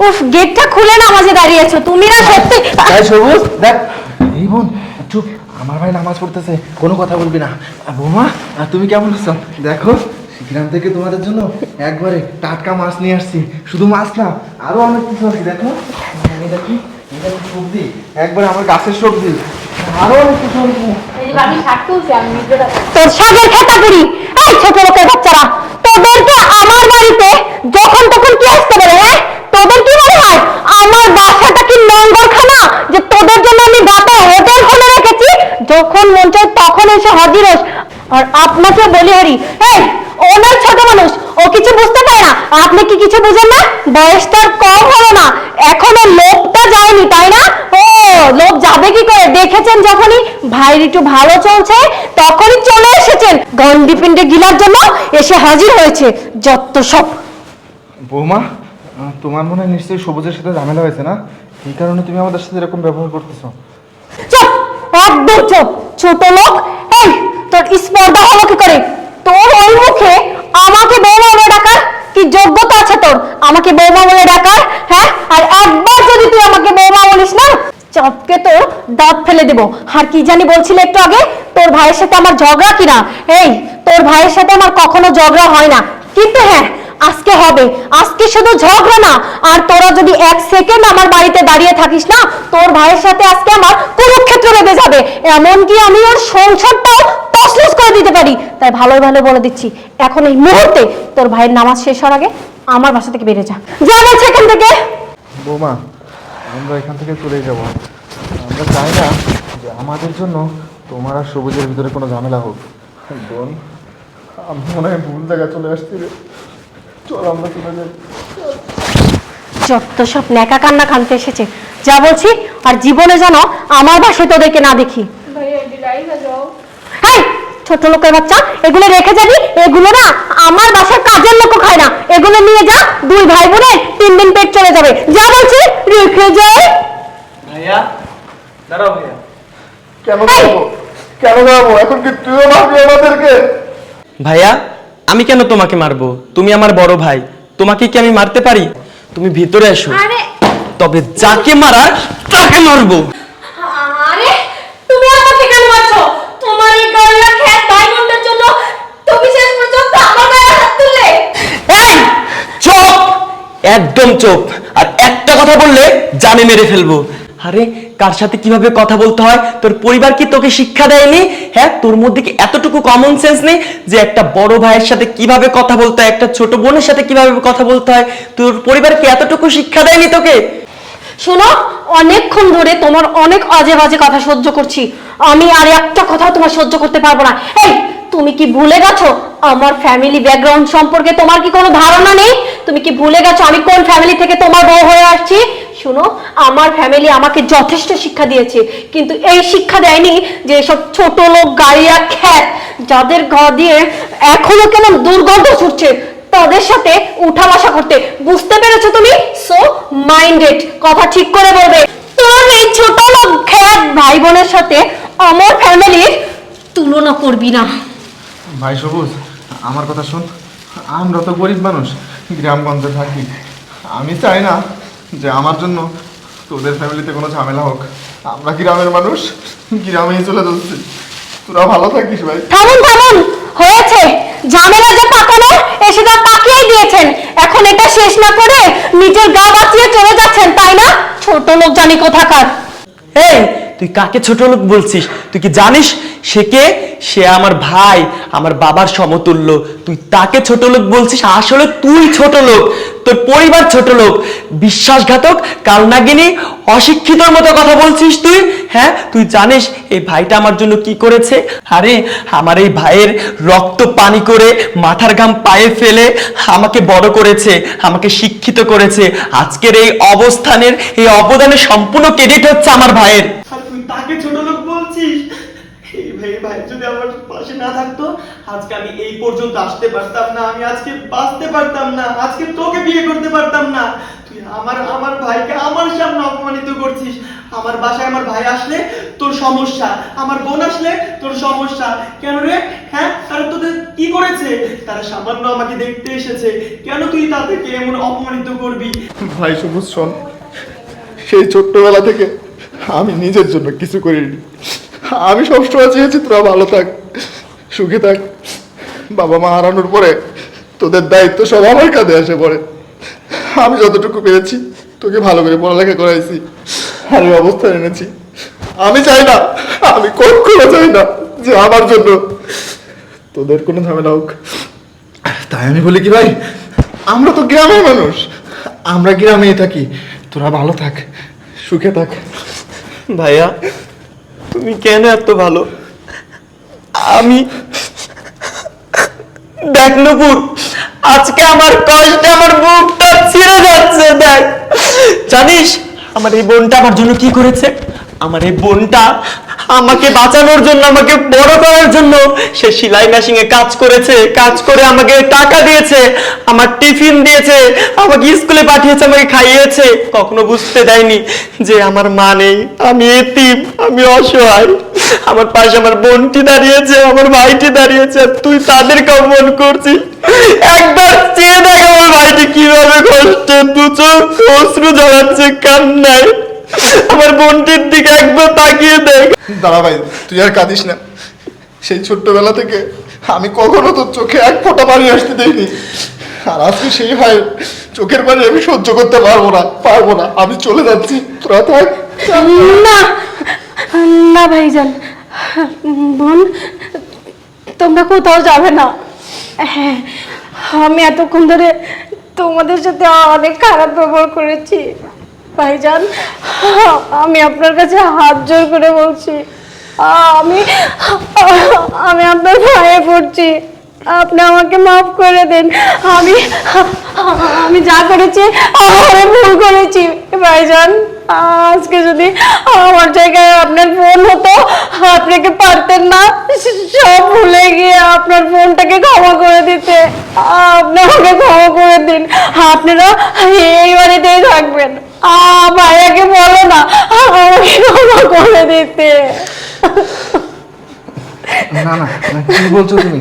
উফ গেটটা খুলে নামাজে দাঁড়িয়েছো তুমি না সত্যি তাই সবুজ দেখ। এই বোন চুপ আমার ভাই নামাজ পড়তেছে কোনো কথা বলবি না। বৌমা তুমি কেমন আছো? দেখো গ্রাম থেকে তোমাদের জন্য একবারে টাটকা মাছ নিয়ে আসছি। শুধু মাছ না আরও অনেক কিছু আছে দেখো। এটা কি এটা কি সবজি একবারে আমার গাছের সবজি আরও অনেক কিছু আছে। তোর শাকের খেতা পুরি এই ছোট লোকের বাচ্চারা তোদেরকে আমার বাড়িতে যখন তখন কি আসতে পারে হ্যাঁ তোদের কি মনে হয় আমার বাসাটা কি নোংরখানা যে তোদের জন্য আমি রাতে হোটেল খুলে রেখেছি যখন মন চায় তখন এসে হাজির হোস আর আপনাকে বলি হরি এই ওনার ছোট মানুষ ও কিছু বুঝতে পারে না। আপনি কি কিছু বুঝেন না? বয়সটা কম হলো না। এখনও লোকটা যায়নি তাই না? ও লোক যাবে কি করে? দেখেছেন যখনই ভাইয়ের একটু ভালো চলছে তখনই চলে এসেছেন। গন্ডি পিণ্ডে গিলার জন্য এসে হাজির হয়েছে যত সব। বৌমা তোমার মনে হয় নিশ্চয়ই সবুজের সাথে ঝামেলা হয়েছে না? এই কারণে তুমি আমাদের সাথে এরকম ব্যবহার করতেছো। চুপ! একদম চুপ! ছোট লোক তোর স্পর্ধা হলো কি করে? তোর ওই মুখে আমাকে বৌমা বলে ডাকার কি যোগ্যতা আছে তোর? আমাকে বৌমা বলে ডাকার হ্যাঁ? আর একবার যদি তুই আমাকে বৌমা বলিস না, চপকে তোর দাঁত ফেলে দেবো। আর কি জানি একটু আগে, তোর ভাইয়ের সাথে আমার ঝগড়া কিনা? এই, তোর ভাইয়ের সাথে আমার কখনো ঝগড়া হয় না। কিন্তু হ্যাঁ আজকে হবে। আজকে শুধু ঝগড়া না, আর তোরা যদি এক সেকেন্ড আমার বাড়িতে দাঁড়িয়ে থাকিস না, তোর ভাইয়ের সাথে আজকে আমার কুরুক্ষেত্র বেঁধে যাবে। এমনকি আমি ওর সংসারটাও তসলস করে দিতে পারি। তাই ভালোই ভালো বলে দিচ্ছি। এখন এই মুহূর্তে তোর ভাইয়ের নামাজ শেষ হওয়ার আগে আমার বাসা থেকে বেরিয়ে যা। যা বলছে এখান থেকে। বৌমা আমরা এখান থেকে চলে যাব। আমরা চাই না যে আমাদের জন্য তোমার আর সবুজের ভিতরে কোনো ঝামেলা হোক। বোন আমি মনে হয় ভুল জায়গায় চলে আসছি রে। চল আমরা চলে যাই। যত সব ন্যাকা কান্না কানতে এসেছে। যা বলছি আর জীবনে যেন আমার বাসায় তোদেরকে না দেখি। হেই, ছোট লোকের বাচ্চা এগুলো রেখে যাবি এগুলো না আমার বাসার কাজের লোক খায় না। এগুলো নিয়ে যা দুই ভাই বোনে তিন দিন পেট চলে যাবে। যা বলছি রেখে যাই ভাইয়া দাঁড়াও ভাইয়া। কেন যাব কেন যাব এখন কি তুইও মারবি আমাদেরকে? ভাইয়া আমি কেন তোমাকে মারবো? তুমি আমার বড় ভাই। তোমাকে কি আমি মারতে পারি? তুমি ভিতরে এসো। আরে! তবে যাকে মারার তাকে মারবো আরে তুমি আমাকে কেন মারছো তোমার এই গলা খেত ডায়মন্ডের জন্য তুমি শেষ পর্যন্ত আমার গায়ে হাত তুললে এই চুপ একদম চুপ। আর একটা কথা বললে জানে মেরে ফেলব। আরে, কার সাথে কীভাবে কথা বলতে হয়? তোর পরিবার কি তোকে শিক্ষা দেয়নি? হ্যাঁ তোর মধ্যে কি এতটুকু কমন সেন্স নেই যে একটা বড় ভাইয়ের সাথে কীভাবে কথা বলতে হয়, একটা ছোট বোনের সাথে কীভাবে কথা বলতে হয়? তোর পরিবার কি এতটুকু শিক্ষা দেয়নি তোকে? শোনো, অনেকক্ষণ ধরে তোমার অনেক আজে বাজে কথা সহ্য করছি। আমি আর একটা কথা তোমার সহ্য করতে পারব না। এই তুমি কি ভুলে গেছো? আমার ফ্যামিলি ব্যাকগ্রাউন্ড সম্পর্কে তোমার কি কোনো ধারণা নেই? তুমি কি ভুলে গেছো আমি কোন ফ্যামিলি থেকে তোমার বউ হয়ে আসছি? শোনো, আমার ফ্যামিলি আমাকে যথেষ্ট শিক্ষা দিয়েছে। কিন্তু এই শিক্ষা দেয়নি যে এসব ছোট লোক গাড়িয়া খ্যাত, যাদের ঘর দিয়ে এখনও কেমন দুর্গন্ধ ছুটছে? তাদের সাথে উঠা বসা করতে। বুঝতে পেরেছ তুমি? সো মাইন্ডেড কথা ঠিক করে বলবে। তোর এই ছোট লোক, খ্যাত ভাই বোনের সাথে আমার ফ্যামিলির তুলনা করবি না। ভাই সবুজ আমার কথা শোন। আমরা তো গরিব মানুষ গ্রামগঞ্জে থাকি। আমি চাই না যে আমার জন্য তোদের ফ্যামিলিতে কোনো ঝামেলা হোক। আমরা গ্রামের মানুষ? গ্রামেই চলে যাচ্ছি। তোরা ভালো থাকিস ভাই। থামুন থামুন। হয়েছে। ঝামেলা যে পাকানো এ সেটা পাকিয়ে দিয়েছেন। এখন এটা শেষ না করে নিজের গা বাঁচিয়ে চলে যাচ্ছেন তাই না? ছোট লোক জানি কোথাকার। এই তুই কাকে ছোট লোক বলছিস? তুই কি জানিস সে কে? সে আমার ভাই, আমার বাবার সমতুল্য। তুই তাকে ছোট লোক বলছিস? আসলে তুই ছোট লোক, তোর পরিবার ছোট লোক। বিশ্বাসঘাতক, কালনাগিনী, অশিক্ষিতর মতো কথা বলছিস তুই? হ্যাঁ তুই জানিস এই ভাইটা আমার জন্য কি করেছে? আরে, আমার এই ভাইয়ের রক্ত পানি করে মাথার ঘাম পায়ে ফেলে আমাকে বড় করেছে, আমাকে শিক্ষিত করেছে। আজকের এই অবস্থানের, এই অবদানের সম্পূর্ণ ক্রেডিট হচ্ছে আমার ভাইয়ের। তুই তাকে ছোট এই ভাই যদি আমার পাশে না থাকতো, আজকে আমি এই পর্যন্ত আসতে পারতাম না, আমি আজকে বাঁচতে পারতাম না, আজকে তোকে বিয়ে করতে পারতাম না। তুই আমার আমার ভাইকে আমার সামনে অপমানিত করছিস। আমার বাসায় আমার ভাই আসলে তোর সমস্যা, আমার বোন আসলে তোর সমস্যা। কেন রে? হ্যাঁ? তারা তোদের কি করেছে? তারা সামান্য আমাকে দেখতে এসেছে। কেন তুই তাদেরকে এমন অপমানিত করবি? ভাই সবুজ শোন। সেই ছোট্টবেলা থেকে আমি নিজের জন্য কিছু করিনি। আমি সবসময় চেয়েছি তোরা ভালো থাক, সুখে থাক। বাবা মা হারানোর পরে তোদের দায়িত্ব সব আমার কাঁধে আসে পড়ে। আমি যতটুকু পেরেছি, তোকে ভালো করে পড়ালেখা করাইছি এই অবস্থা এনেছি। আমি চাই না, আমি কখনো চাই না যে আমার জন্য তোদের কোনো ঝামেলা হোক। তাই আমি বলি কি ভাই, আমরা তো গ্রামের মানুষ, আমরা গ্রামেই থাকি। তোরা ভালো থাক, সুখে থাক। ভাইয়া তুমি কেন এত ভালো? আমি দেখ নুপুর আজকে আমার কষ্টে, আমার বুকটা ছিঁড়ে যাচ্ছে, দেখ। জানিস, আমার এই বোনটা আমার জন্য কি করেছে? আমার এই বোনটা আমাকে বাঁচানোর জন্য, আমাকে বড় করার জন্য সে সেলাই মেশিং এ কাজ করেছে, কাজ করে আমাকে টাকা দিয়েছে, আমার টিফিন দিয়েছে, আমাকে স্কুলে পাঠিয়েছে, আমাকে খাইয়েছে। কখনো বুঝতে দেয়নি যে আমার মা নেই। আমি এতিম, আমি অসহায়। আমার পাশে আমার বোনটি দাঁড়িয়েছে, আমার ভাইটি দাঁড়িয়েছে তুই তাদেরকে অপমান করছিস। একবার চেয়ে দেখ আমার ভাইটি কীভাবে কষ্টে দু চোখ অশ্রু ঝরাচ্ছে কান্নায়। আমার বোনটির দিকে একবার তাকিয়ে দেখ। দাঁড়া ভাই তুই আর কাঁদিস না। সেই ছোট্টবেলা থেকে আমি কখনো তোর চোখে এক ফোঁটা পানি আসতে দেইনি। আর আজকে সেই ভাই চোখের পানি আমি সহ্য করতে পারব না পারব না। আমি চলে যাচ্ছি। তোরা থাক। না না ভাইজান। বোন তোমরা কোথাও যাবে না। হ্যাঁ আমি এতক্ষণ ধরে তোমাদের সাথে অনেক খারাপ ব্যবহার করেছি। ভাইজান আমি আপনার কাছে হাত জোর করে বলছি, আমি আমি আপনার ভাইয়ে পড়ছি। আপনি আমাকে মাফ করে দেন। আমি আমি যা করেছি, আমি ভুল করেছি। ভাইজান আজকে যদি আমার জায়গায় আপনার ফোন হতো আপনাকে পারতেন না? সব ভুলে গিয়ে আপনার ফোনটাকে ক্ষমা করে দিতে। আপনি আমাকে ক্ষমা করে দিন। আপনারা এই বাড়িতেই থাকবেন। ভাইয়াকে বলো না। আমাকে ক্ষমা করে দিতে। না না, কি বলছো তুমি?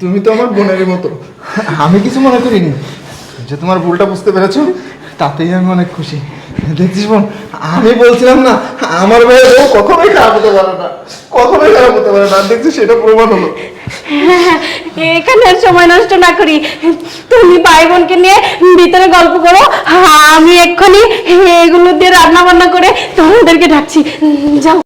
তুমি তো আমার বোনেরই মতো। আমি কিছু মনে করিনি। যে তোমার ভুলটা বুঝতে পেরেছ, তাতেই আমি অনেক খুশি। দেখছিস বোন? আমি বলছিলাম না, আমার ভাইয়ের বউ কখনোই খারাপ হতে পারে না। কখনোই খারাপ হতে পারে না। দেখছিস, সেটা প্রমাণ হলো। এখানে আর সময় নষ্ট না করি। তুমি ভাই বোনকে নিয়ে ভিতরে গল্প করো। আমি এক্ষুনি এগুলো দিয়ে রান্না বান্না করে তোমাদেরকে ডাকছি। যাও।